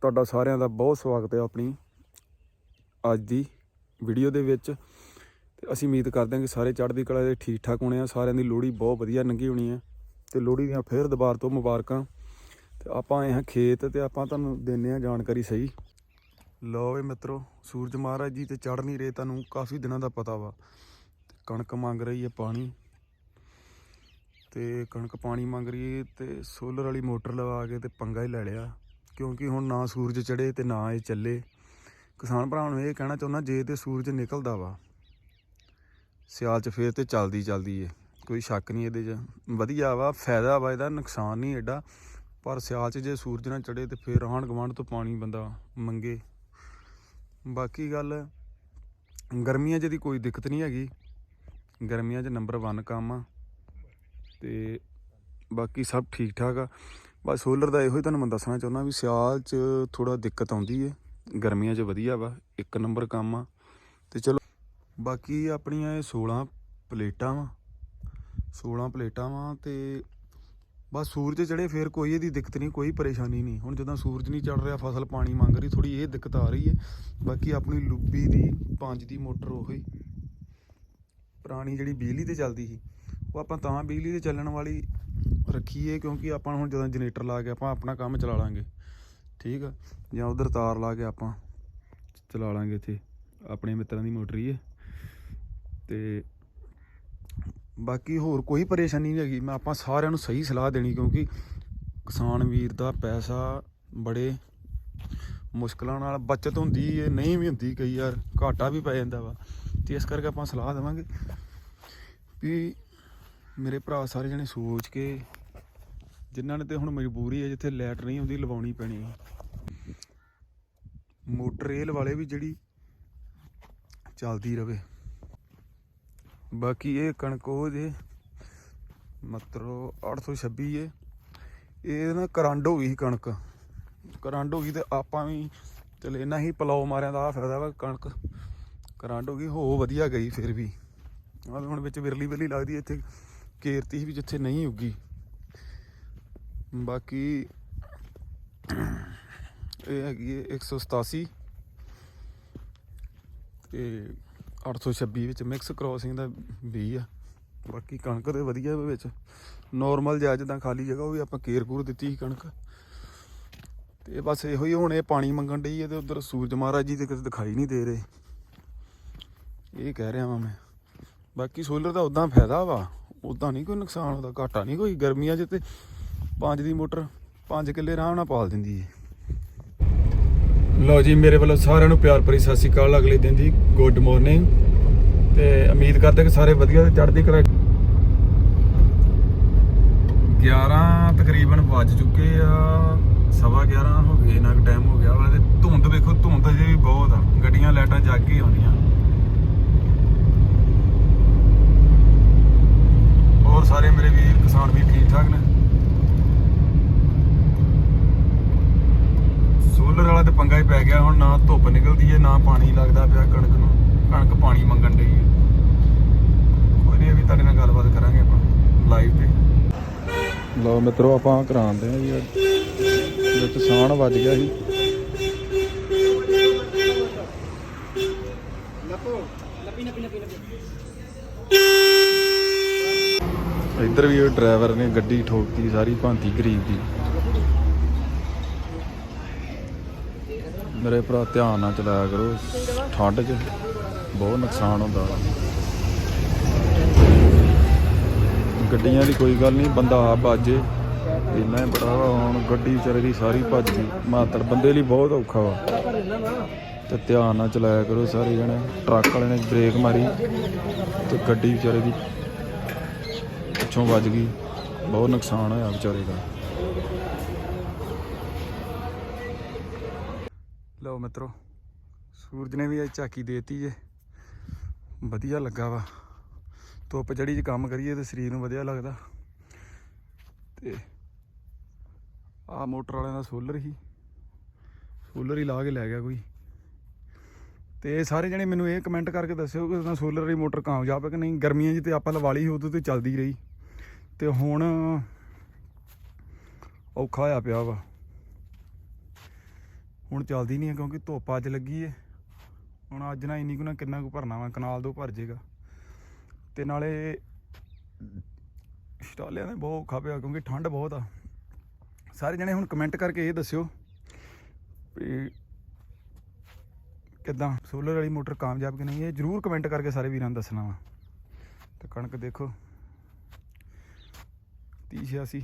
ਤੁਹਾਡਾ ਸਾਰਿਆਂ ਦਾ ਬਹੁਤ ਸਵਾਗਤ ਹੈ ਆਪਣੀ ਅੱਜ ਦੀ ਵੀਡੀਓ ਦੇ ਵਿੱਚ। ਤੇ ਅਸੀਂ ਉਮੀਦ ਕਰਦੇ ਹਾਂ ਕਿ ਸਾਰੇ ਚੜ੍ਹਦੀ ਕਲਾ ਦੇ ਠੀਕ ਠਾਕ ਹੋਣੇ ਆ। ਸਾਰਿਆਂ ਦੀ ਲੋਹੜੀ ਬਹੁਤ ਵਧੀਆ ਲੰਘੀ ਹੋਣੀ ਹੈ। ਤੇ ਲੋਹੜੀ ਦੀਆਂ ਫੇਰ ਦੁਬਾਰ ਤੋਂ ਮੁਬਾਰਕਾਂ। ਤੇ ਆਪਾਂ ਆਏ ਹਾਂ ਖੇਤ ਤੇ ਆਪਾਂ ਤੁਹਾਨੂੰ ਦਿੰਨੇ ਆ ਜਾਣਕਾਰੀ ਸਹੀ। ਲਓ ਵੇ ਮਿੱਤਰੋ, ਸੂਰਜ ਮਹਾਰਾਜ ਜੀ ਤੇ ਚੜ੍ਹ ਨਹੀਂ ਰਹੇ ਤੁਹਾਨੂੰ ਕਾਫੀ ਦਿਨਾਂ ਦਾ ਪਤਾ ਵਾ। ਤੇ ਕਣਕ ਮੰਗ ਰਹੀ ਹੈ ਪਾਣੀ। ਤੇ ਕਣਕ ਪਾਣੀ ਮੰਗ ਰਹੀ ਹੈ ਤੇ ਸੋਲਰ ਵਾਲੀ ਮੋਟਰ ਲਵਾ ਕੇ ਤੇ ਪੰਗਾ ਹੀ ਲੈ ਲਿਆ। ਕਿਉਂਕਿ ਹੁਣ ਨਾ ਸੂਰਜ ਚੜੇ ਤੇ ਨਾ ਇਹ ਚੱਲੇ। ਕਿਸਾਨ ਭਰਾਵਾਂ ਨੂੰ ਇਹ ਕਹਿਣਾ ਚਾਹੁੰਦਾ, ਜੇ ਤੇ ਸੂਰਜ ਨਿਕਲਦਾ ਵਾ, ਸਿਆਲ 'ਚ ਫੇਰ ਤੇ ਚੱਲਦੀ ਚੱਲਦੀ ਏ। ਕੋਈ ਸ਼ੱਕ ਨਹੀਂ ਇਹਦੇ 'ਚ। ਵਧੀਆ ਵਾ, ਫਾਇਦਾ ਵਾ ਇਹਦਾ, ਨੁਕਸਾਨ ਨਹੀਂ ਐਡਾ। ਪਰ ਸਿਆਲ 'ਚ ਜੇ ਸੂਰਜ ਨਾ ਚੜੇ ਤੇ ਫੇਰ ਆਂਢ ਗੁਆਂਢ ਤੋਂ ਪਾਣੀ ਬੰਦਾ ਮੰਗੇ। ਬਾਕੀ ਗੱਲ, ਗਰਮੀਆਂ 'ਚ ਦੀ ਕੋਈ ਦਿੱਕਤ ਨਹੀਂ ਹੈਗੀ। ਗਰਮੀਆਂ 'ਚ ਨੰਬਰ 1 ਕੰਮ ਆ। ਤੇ ਬਾਕੀ ਸਭ ਠੀਕ ਠਾਕ ਆ। ਬਸ ਸੋਲਰ ਦਾ ਇਹੋ ਹੀ ਤੁਹਾਨੂੰ ਮੈਂ ਦੱਸਣਾ ਚਾਹੁੰਦਾ ਵੀ ਸਿਆਲ 'ਚ ਥੋੜਾ ਦਿੱਕਤ ਆਉਂਦੀ ਏ, ਗਰਮੀਆਂ 'ਚ ਵਧੀਆ ਵਾ, ਇੱਕ ਨੰਬਰ ਕੰਮ ਆ। ਤੇ ਚਲੋ, ਬਾਕੀ ਆਪਣੀਆਂ ਇਹ 16 ਪਲੇਟਾਂ ਵਾ 16 ਪਲੇਟਾਂ ਵਾ ਤੇ ਬਸ ਸੂਰਜ ਚੜੇ ਫੇਰ ਕੋਈ ਇਹਦੀ ਦਿੱਕਤ ਨਹੀਂ, ਕੋਈ ਪਰੇਸ਼ਾਨੀ ਨਹੀਂ। ਹੁਣ ਜਦੋਂ ਸੂਰਜ ਨਹੀਂ ਚੜ ਰਿਹਾ, ਫਸਲ ਪਾਣੀ ਮੰਗ ਰਹੀ ਥੋੜੀ ਇਹ ਦਿੱਕਤ ਆ ਰਹੀ ਹੈ ਬਾਕੀ ਆਪਣੀ ਲੁੱਬੀ ਦੀ ਪੰਜ ਦੀ ਮੋਟਰ ਉਹੀ, ਪੁਰਾਣੀ ਜਿਹੜੀ ਬਿਜਲੀ ਤੇ ਚੱਲਦੀ ਸੀ, ਉਹ ਆਪਾਂ ਤਾਂ ਬਿਜਲੀ ਤੇ ਚੱਲਣ ਵਾਲੀ ਰੱਖੀਏ ਕਿਉਂਕਿ ਆਪਾਂ ਹੁਣ ਜਦੋਂ ਜਨਰੇਟਰ ਲਾ ਕੇ ਆਪਾਂ ਆਪਣਾ ਕੰਮ ਚਲਾ ਲਾਂਗੇ। ਠੀਕ ਆ? ਜਾਂ ਉਧਰ ਤਾਰ ਲਾ ਕੇ ਆਪਾਂ ਚਲਾ ਲਾਂਗੇ ਇੱਥੇ। ਆਪਣੇ ਮਿੱਤਰਾਂ ਦੀ ਮੋਟਰ ਹੀ ਹੈ ਤੇ ਬਾਕੀ ਹੋਰ ਕੋਈ ਪਰੇਸ਼ਾਨੀ ਨਹੀਂ ਹੈਗੀ। ਮੈਂ ਆਪਾਂ ਸਾਰਿਆਂ ਨੂੰ ਸਹੀ ਸਲਾਹ ਦੇਣੀ ਕਿਉਂਕਿ ਕਿਸਾਨ ਵੀਰ ਦਾ ਪੈਸਾ ਬੜੇ ਮੁਸ਼ਕਲਾਂ ਨਾਲ ਬਚਤ ਹੁੰਦੀ ਹੈ ਨਹੀਂ ਵੀ ਹੁੰਦੀ ਕਈ ਵਾਰ, ਘਾਟਾ ਵੀ ਪੈ ਜਾਂਦਾ ਵਾ। ਤੇ ਇਸ ਕਰਕੇ ਆਪਾਂ ਸਲਾਹ ਦੇਵਾਂਗੇ ਵੀ ਮੇਰੇ ਭਰਾ ਸਾਰੇ ਜਣੇ ਸੋਚ ਕੇ ਜਿਨ੍ਹਾਂ ਨੇ ਤੇ ਹੁਣ ਮਜਬੂਰੀ ਹੈ ਜਿੱਥੇ ਲਾਈਟ ਨਹੀਂ ਆਉਂਦੀ, ਲਵਾਉਣੀ ਪੈਣੀ ਹੈ। ਮੋਟਰ ਰੇਲ ਵਾਲੇ ਵੀ ਜਿਹੜੀ ਚੱਲਦੀ ਰਵੇ। ਬਾਕੀ ਇਹ ਕਣਕ ਉਹ ਜੇ ਮਤਲਬ 826 ਏ। ਇਹ ਨਾ ਕਰੰਡ ਹੋ ਗਈ ਸੀ ਕਣਕ। ਕਰੰਡ ਹੋ ਗਈ ਤੇ ਆਪਾਂ ਵੀ ਚਲ ਇਹਨਾਂ ਹੀ ਪਲਾਉ ਮਾਰਿਆਂ ਦਾ ਆ ਫਾਇਦਾ ਵਾ ਕਣਕ। ਕਰੰਡ ਹੋ ਗਈ, ਹੋ ਵਧੀਆ ਗਈ ਫਿਰ ਵੀ। ਆਹ ਹੁਣ ਵਿੱਚ ਵਿਰਲੀ ਵਿਰਲੀ ਲੱਗਦੀ ਇੱਥੇ। ਕੇਰਤੀ ਸੀ ਵੀ ਜਿੱਥੇ ਨਹੀਂ ਉੱਗੀ। ਬਾਕੀ ਇਹ ਹੈਗੀ ਹੈ 187 ਤੇ 826 ਵਿੱਚ ਮਿਕਸ ਕ੍ਰੋਸਿੰਗ ਦਾ ਬੀ ਆ। ਬਾਕੀ ਕਣਕ ਤੇ ਵਧੀਆ ਵਿੱਚ। ਨਾਰਮਲ ਜਿਹਾ ਜਿੱਦਾਂ ਖਾਲੀ ਜਗ੍ਹਾ, ਉਹ ਵੀ ਆਪਾਂ ਕੇਰ ਕੂਰ ਦਿੱਤੀ ਸੀ ਕਣਕ। ਤੇ ਬਸ ਇਹੋ ਹੀ ਹੁਣ ਇਹ ਪਾਣੀ ਮੰਗਣ ਡਈ ਹੈ ਤੇ ਉਧਰ ਸੂਰਜ ਮਹਾਰਾਜ ਜੀ ਤੇ ਕਿਤੇ ਦਿਖਾਈ ਨਹੀਂ ਦੇ ਰਹੇ। ਇਹ ਕਹਿ ਰਿਹਾ ਵਾਂ ਮੈਂ। ਬਾਕੀ ਸੋਲਰ ਦਾ ਉਦਾਂ ਫਾਇਦਾ ਵਾ। ਉਦਾਂ ਨਹੀਂ ਕੋਈ ਨੁਕਸਾਨ ਉਹਦਾ ਘਾਟਾ ਨਹੀਂ ਕੋਈ ਗਰਮੀਆਂ 'ਚ ਤੇ ਪੰਜ ਦੀ ਮੋਟਰ 5 ਕਿੱਲੇ ਆਰਾਮ ਨਾਲ ਪਾਲ ਦਿੰਦੀ ਹੈ ਲਓ ਜੀ, ਮੇਰੇ ਵੱਲੋਂ ਸਾਰਿਆਂ ਨੂੰ ਪਿਆਰ ਭਰੀ ਸਤਿ ਸ਼੍ਰੀ ਅਕਾਲ। ਅਗਲੇ ਦਿਨ ਦੀ ਗੁੱਡ ਮਾਰਨਿੰਗ ਤੇ ਉਮੀਦ ਕਰਦੇ ਕਿ ਸਾਰੇ ਵਧੀਆ ਤੇ ਚੜ੍ਹਦੀ ਕਲਾ 11 ਤਕਰੀਬਨ ਵੱਜ ਚੁੱਕੇ ਆ। ਸਵਾ 11 ਹੋ ਗਏ ਨਾ ਟਾਈਮ ਹੋ ਗਿਆ ਵਾ। ਤੇ ਧੁੰਦ ਵੇਖੋ, ਧੁੰਦ ਅਜੇ ਵੀ ਬਹੁਤ ਆ। ਗੱਡੀਆਂ, ਲਾਈਟਾਂ ਜਗ ਹੀ ਆਉਂਦੀਆਂ ਹੋਰ ਸਾਰੇ ਮੇਰੇ ਵੀਰ, ਕਿਸਾਨ ਵੀ ਠੀਕ ਠਾਕ ਨੇ ਸੋਲਰ ਵਾਲਾ ਤੇ ਪੰਗਾ ਹੀ ਪੈ ਗਿਆ ਹੁਣ ਨਾ ਧੁੱਪ ਨਿਕਲਦੀ ਹੈ ਨਾ ਪਾਣੀ ਲੱਗਦਾ ਪਿਆ ਕਣਕ ਨੂੰ। ਕਣਕ ਪਾਣੀ ਮੰਗਣ ਡਈ ਹੈ। ਕੋਈ ਨਹੀਂ ਇਹ ਵੀ ਤੁਹਾਡੇ ਨਾਲ ਗੱਲਬਾਤ ਕਰਾਂਗੇ ਆਪਾਂ ਲਾਈਵ ਤੇ। ਲਓ ਮਿੱਤਰੋ ਆਪਾਂ ਕਰਾਉਂਦੇ ਆ ਜੀ। ਵਿੱਚ ਸਾਣ ਵੱਜ ਗਿਆ ਸੀ। ਇੱਧਰ ਵੀ ਉਹ ਡਰਾਈਵਰ ਨੇ ਗੱਡੀ ਠੋਕਤੀ ਸਾਰੀ ਭਾਂਤੀ ਗਰੀਬ ਦੀ। ਮੇਰੇ ਭਰਾ ਧਿਆਨ ਨਾਲ ਚਲਾਇਆ ਕਰੋ, ਠੰਡ 'ਚ ਬਹੁਤ ਨੁਕਸਾਨ ਹੁੰਦਾ। ਗੱਡੀਆਂ ਦੀ ਕੋਈ ਗੱਲ ਨਹੀਂ, ਬੰਦਾ ਆ ਬਾਜੇ ਇੰਨਾ ਹੀ ਬੜਾ ਵਾ, ਹੁਣ ਗੱਡੀ ਵਿਚਾਰੇ ਦੀ ਸਾਰੀ ਭੱਜ ਗਈ। ਮਾਤੜ ਬੰਦੇ ਲਈ ਬਹੁਤ ਔਖਾ ਵਾ। ਤੇ ਧਿਆਨ ਨਾਲ ਚਲਾਇਆ ਕਰੋ ਸਾਰੇ ਜਣੇ, ਟਰੱਕ ਵਾਲੇ ਨੇ ਬ੍ਰੇਕ ਮਾਰੀ ਤੇ ਗੱਡੀ ਵਿਚਾਰੇ ਦੀ ਪਿੱਛੋਂ ਵੱਜ ਗਈ। ਬਹੁਤ ਨੁਕਸਾਨ ਹੋਇਆ ਵਿਚਾਰੇ ਦਾ। ਲਓ ਮਿੱਤਰੋ, ਸੂਰਜ ਨੇ ਵੀ ਅੱਜ ਝਾਕੀ ਦੇਤੀ ਜੇ। ਵਧੀਆ ਲੱਗਾ ਵਾ। ਧੁੱਪ ਜੜੀ 'ਚ ਕੰਮ ਕਰੀਏ ਤੇ ਸਰੀਰ ਨੂੰ ਵਧੀਆ ਲੱਗਦਾ। ਤੇ ਆ ਮੋਟਰ ਵਾਲਿਆਂ ਦਾ ਸੋਲਰ ਹੀ ਸੋਲਰ ਹੀ ਲਾ ਕੇ ਲੈ ਗਿਆ ਕੋਈ। ਤੇ ਸਾਰੇ ਜਣੇ ਮੈਨੂੰ ਇਹ ਕਮੈਂਟ ਕਰਕੇ ਦੱਸਿਓ ਕਿ ਸੋਲਰ ਵਾਲੀ ਮੋਟਰ ਕਾਮਯਾਬ ਹੈ ਕਿ ਨਹੀਂ? ਗਰਮੀਆਂ 'ਚ ਤੇ ਆਪਾਂ ਲਵਾ ਲਈ ਉਦੋਂ ਤੇ ਚੱਲਦੀ ਰਹੀ। ਤੇ ਹੁਣ ਔਖਾ ਹੋਇਆ ਪਿਆ ਵਾ। ਹੁਣ ਚੱਲਦੀ ਨਹੀਂ ਹੈ ਕਿਉਂਕਿ ਧੁੱਪ ਅੱਜ ਲੱਗੀ ਏ ਹੁਣ ਅੱਜ ਨਾ ਇੰਨੀ ਕੁ ਨਾ ਕਿੰਨਾ ਕੁ ਭਰਨਾ ਵਾ, ਕਨਾਲ ਤੋਂ ਭਰ ਜੇਗਾ। ਤੇ ਨਾਲੇ ਸਟਾਲਿਆਂ ਨੇ ਬਹੁਤ ਔਖਾ ਪਿਆ ਕਿਉਂਕਿ ਠੰਡ ਬਹੁਤ ਆ। ਸਾਰੇ ਜਣੇ ਹੁਣ ਕਮੈਂਟ ਕਰਕੇ ਇਹ ਦੱਸਿਓ ਵੀ ਕਿੱਦਾਂ? ਸੋਲਰ ਵਾਲੀ ਮੋਟਰ ਕਾਮਯਾਬ ਕਿ ਨਹੀਂ? ਇਹ ਜਰੂਰ ਕਮੈਂਟ ਕਰਕੇ ਸਾਰੇ ਵੀਰਾਂ ਨੂੰ ਦੱਸਣਾ ਵਾ। ਤੇ ਕਣਕ ਦੇਖੋ 30 86